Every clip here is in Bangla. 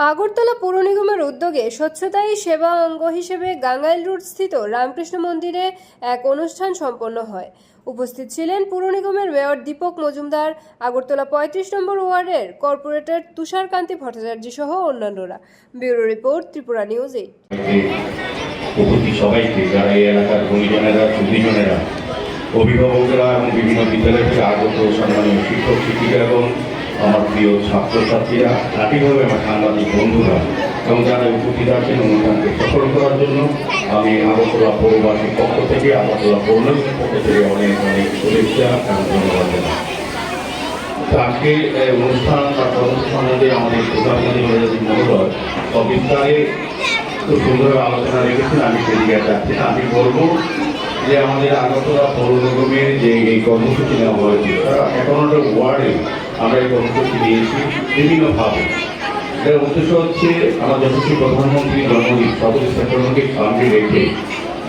আগরতলা পৌর নিগমের উদ্যোগে স্বচ্ছতাই সেবা অঙ্গ হিসেবে গাঙ্গাইল রোড স্থিত রামকৃষ্ণ মন্দিরে এক অনুষ্ঠান সম্পন্ন হয়। উপস্থিত ছিলেন পৌর নিগমের মেয়র দীপক মজুমদার, আগরতলা পঁয়ত্রিশ নম্বর ওয়ার্ডের কর্পোরেটর তুষারকান্তি ভট্টাচার্য সহ অন্যান্যরা। Bureau report, Tripura news eight. অভিভাবকরা এবং বিভিন্ন বিদ্যালয় থেকে আগত সম্মানীয় শিক্ষক, শিক্ষিকা এবং আমার প্রিয় ছাত্রছাত্রীরা একইভাবে আমার সাংবাদিক বন্ধুরা, এবং যারা উপস্থিত আছেন অনুষ্ঠানকে সফল করার জন্য, আমি আগরতলা পৌরবাসীর পক্ষ থেকে, আগরতলা পৌরনগরের পক্ষ থেকে অনেক অনেক শুভেচ্ছা এবং ধন্যবাদ জানাই আজকে অনুষ্ঠান বা কর্মসূচি আমাদের প্রধানমন্ত্রী নরেন্দ্র মহোদয় সবিস্তারে খুব সুন্দর আলোচনা রেখেছেন, আমি সেদিকে যাচ্ছি না। আমি বলব যে আমাদের আগরতলা পৌর নিগমের যে এই কর্মসূচি নেওয়া হয়েছে, তারা একান্নটা ওয়ার্ডে আমরা এই কর্মসূচি দিয়েছি বিভিন্নভাবে। এর উদ্দেশ্য হচ্ছে আমাদের যশস্বী প্রধানমন্ত্রীর জন্মদিন সতেরো সেপ্টেম্বরকে সামনে রেখে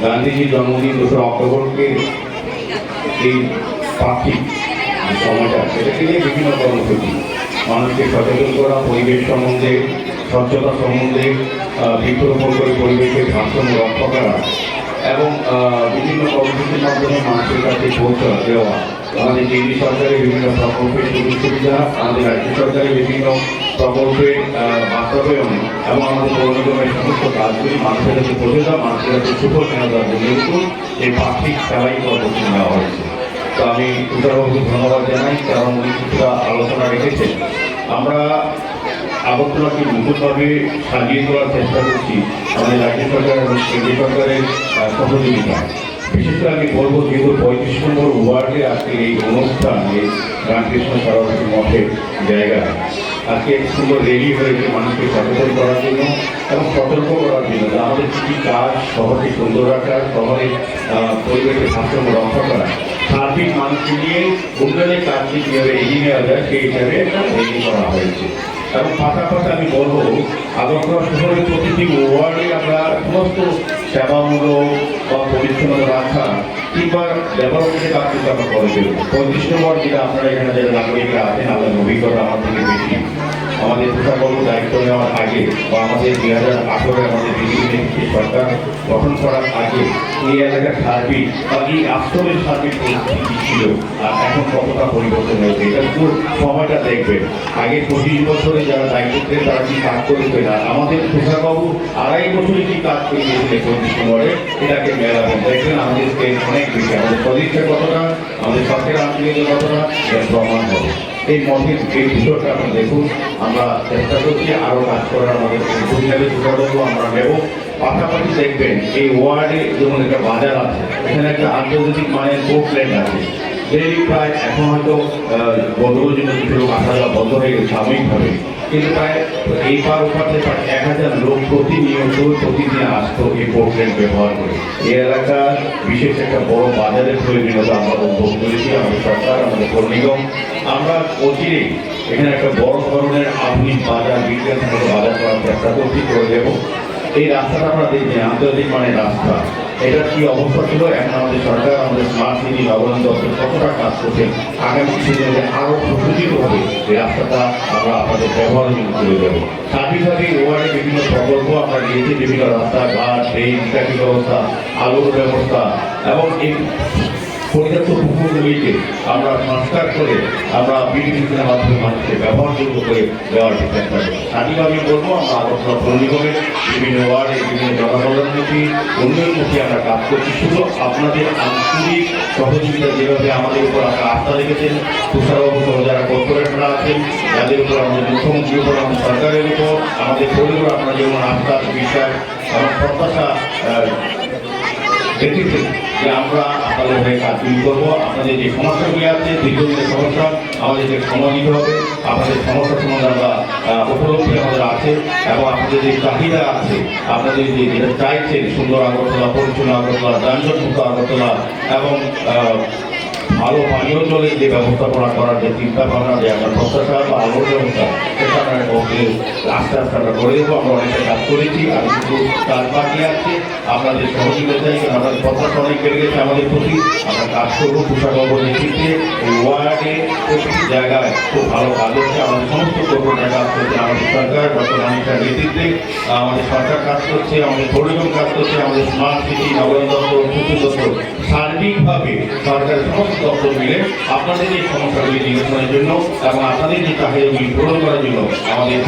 গান্ধীজির জন্মদিন দোসরা অক্টোবরকে এই পাখি সময়টা, সেটাকে নিয়ে বিভিন্ন কর্মসূচি। মানুষকে সচেতন করা, পরিবেশ সম্বন্ধে, স্বচ্ছতা সম্বন্ধে বৃক্ষরোপণ করে পরিবেশের ভারসাম্য রক্ষা করা এবং বিভিন্ন কর্মসূচির মাধ্যমে মানুষের কাছে পৌঁছা দেওয়া। আমাদের কেন্দ্রীয় সরকারের বিভিন্ন প্রকল্পের সুযোগ সুবিধা আমাদের রাজ্য সরকারের বিভিন্ন প্রকল্পের বাস্তবায়ন এবং আমাদের পৌর নিগমের সমস্ত কাজগুলি মানুষের কাছে পৌঁছে দেওয়া, মানুষের কাছে সুফল কেনা দেওয়ার জন্য কিন্তু এই পার্থিক সেবাই কর্মসূচি নেওয়া হয়েছে। তো আমি তুষারবাবুকে ধন্যবাদ জানাই, কারণ উনি কিছুটা আলোচনা রেখেছেন। আমরা আগরতলাকে নতুনভাবে সাজিয়ে তোলার চেষ্টা করছি আমাদের রাজ্য সরকার এবং কেন্দ্রীয় সরকারের সহযোগিতা বিশেষ করে আমি বলব যেহেতু পঁয়ত্রিশ নম্বর ওয়ার্ডে আজকে এই অনুষ্ঠান এই রামকৃষ্ণ সরস্বতী মঠের জায়গায় আজকে এক সুন্দর রেলি হয়েছে মানুষকে সচেতন করার জন্য এবং সতর্ক করার জন্য। আমাদের কী কাজ শহরকে সুন্দর রাখা শহরে আহ, পরিবেশের ভারসাম্য রক্ষা করা সার্বিক মানুষকে নিয়ে উন্নয়নের কাজকে কীভাবে এগিয়ে নেওয়া যায় সেই হিসাবে রেলি করা হয়েছে। এবং পাশাপাশি আমি বলব আগরতলা শহরের প্রতিটি ওয়ার্ডে আমরা সমস্ত সেবামূলক বা রাখা করে যেটা আপনারা এখানে যারা নাগরিকরা আছেন আমাদের অভিজ্ঞতা আমার থেকে বেশি। আমাদের তুষারবাবু দায়িত্ব নেওয়ার আগে বা আমাদের দুই হাজার আঠেরোয় আমাদের বিজেপি সরকার গঠন করার আগে এই এলাকার সার্বিক বা এই আশ্রমের সার্বিক পরিস্থিতি ছিল আর এখন কতটা পরিবর্তন হয়েছে, এটা পুরো সময়টা দেখবেন। আগে পঁচিশ বছরে যারা দায়িত্ব তারা কি কাজ করেছে না? আমাদের তুষারবাবু আড়াই বছরে কি কাজ করে দিয়েছিলেন পঁচিশ নম্বরে? এটাকে মেলাবেন দেখবেন আমাদের অনেক বেশি। আমাদের সদিচ্ছার কতটা, আমাদের সরকারের আন্তরিকতা কতটা প্রমাণ হবে। এই মঠের বিষয়টা আপনি দেখুন, আমরা চেষ্টা করছি আরও কাজ করার আমাদের উদ্যোগ যোগাযোগ আমরা নেব। পাশাপাশি দেখবেন এই ওয়ার্ডে যেমন একটা বাজার আছে, এখানে একটা আন্তর্জাতিক মানের পোর্টল্যান্ড আছে। যে প্রায় এখন হয়তো গতকাল জন্য কিছু লোক আসা যাওয়া বন্ধ হয়ে গেছে, সাময়িকভাবে। কিন্তু প্রায় এই পার ওপারে প্রায় এক হাজার লোক প্রতিনিয়ত প্রতিদিন আসতো এই পোর্টল্যান্ড ব্যবহার করে। এই এলাকার বিশেষ একটা বড় বাজারের প্রয়োজনীয়তা আমরা অনুভব করেছি, আমাদের সরকার, আমাদের নিগম। আমরা অচিরেই এখানে একটা বড় ধরনের আধুনিক বাজার, বিজ্ঞান বাজার করার চেষ্টা করছি, করে দেবো। এই রাস্তাটা আমরা দেখছি আন্তর্জাতিক মানের রাস্তা। এটা কি অবস্থা ছিল? এখন আমাদের সরকার স্মার্ট সিটি কতটা কাজ করছেন আগামী দিনে আরও প্রস্তুতিত হবে এই রাস্তাটা আমরা আপনাদের ব্যবহারের জন্য তুলে দেবো। সাথে ওয়ার্ডে বিভিন্ন প্রকল্প আমরা দিয়েছি বিভিন্ন রাস্তা, ঘাট ড্রেন ট্রাফিক ব্যবস্থা, আলোর ব্যবস্থা, এবং এই পরিত্যক্ত পুকুরগুলিকে আমরা সংস্কার করে আমরা বিদ্যুতের মাধ্যমে মানুষকে ব্যবহারযোগ্য করে দেওয়ার চেষ্টা করি স্বাধীনভাবে বলব, আমরা আগরতলা পৌর নিগমের বিভিন্ন ওয়ার্ডে বিভিন্ন জনকল্যাণমুখী উন্নয়নমুখী আমরা কাজ করছি। শুধু আপনাদের আন্তরিক সহযোগিতা যেভাবে আমাদের উপর আপনারা আস্থা রেখেছেন, তুষারবাবু সহ যারা কর্পোরেটরা আছেন যাদের উপর আমাদের মুখ্যমন্ত্রীর উপর, আমাদের সরকারের উপর, আমাদের পরিবার, আপনারা যেমন আস্থা বিশ্বাস এবং প্রত্যাশা আহ, দেখেছেন যে আমরা আপনাদের হয়ে কাজগুলি করব। আপনাদের যে সমস্যাগুলি আছে দীর্ঘদিনের সমস্যা আমাদের যে সময় দিতে হবে আপনাদের সমস্যা সম্বন্ধে আমরা উপলব্ধি আমাদের আছে এবং আপনাদের যে চাহিদা আছে আপনাদের যে যেটা চাইছেন সুন্দর আগরতলা পরিচ্ছন্ন আগরতলা যানজট মুক্ত আগরতলা এবং ভালো পানীয় জলের যে ব্যবস্থাপনা করার যে চিন্তা ভাবনা, যে একটা প্রত্যাশা বা আলোর ব্যবস্থা সেটা আমরা আস্তে আস্তে আমরা করে দেবো আমরা অনেকটা কাজ করেছি আর কিছু কাজ বাকি আছে। আপনাদের সহযোগিতায় আপনাদের প্রত্যাশা অনেক বেড়ে গেছে আমাদের প্রতি। আমরা কাজ করব তুষারবাবুর নেতৃত্বে এই ওয়ার্ডে, প্রতিটি জায়গায় খুব ভালো কাজ হচ্ছে। আমাদের সমস্ত কর্মীরা কাজ করছে, আমাদের সরকার, ডক্টর অমিতার নেতৃত্বে। আমাদের সরকার কাজ করছে, আমাদের পরিবহন কাজ করছে, আমাদের স্মার্ট সিটি নগরায়ণ দপ্তর সার্বিকভাবে সমস্ত দপ্তর মিলে আপনাদের এই সমস্যাগুলি নিরসনের জন্য এবং আপনাদের যে চাহিদাগুলি পূরণ করার জন্য আমাদের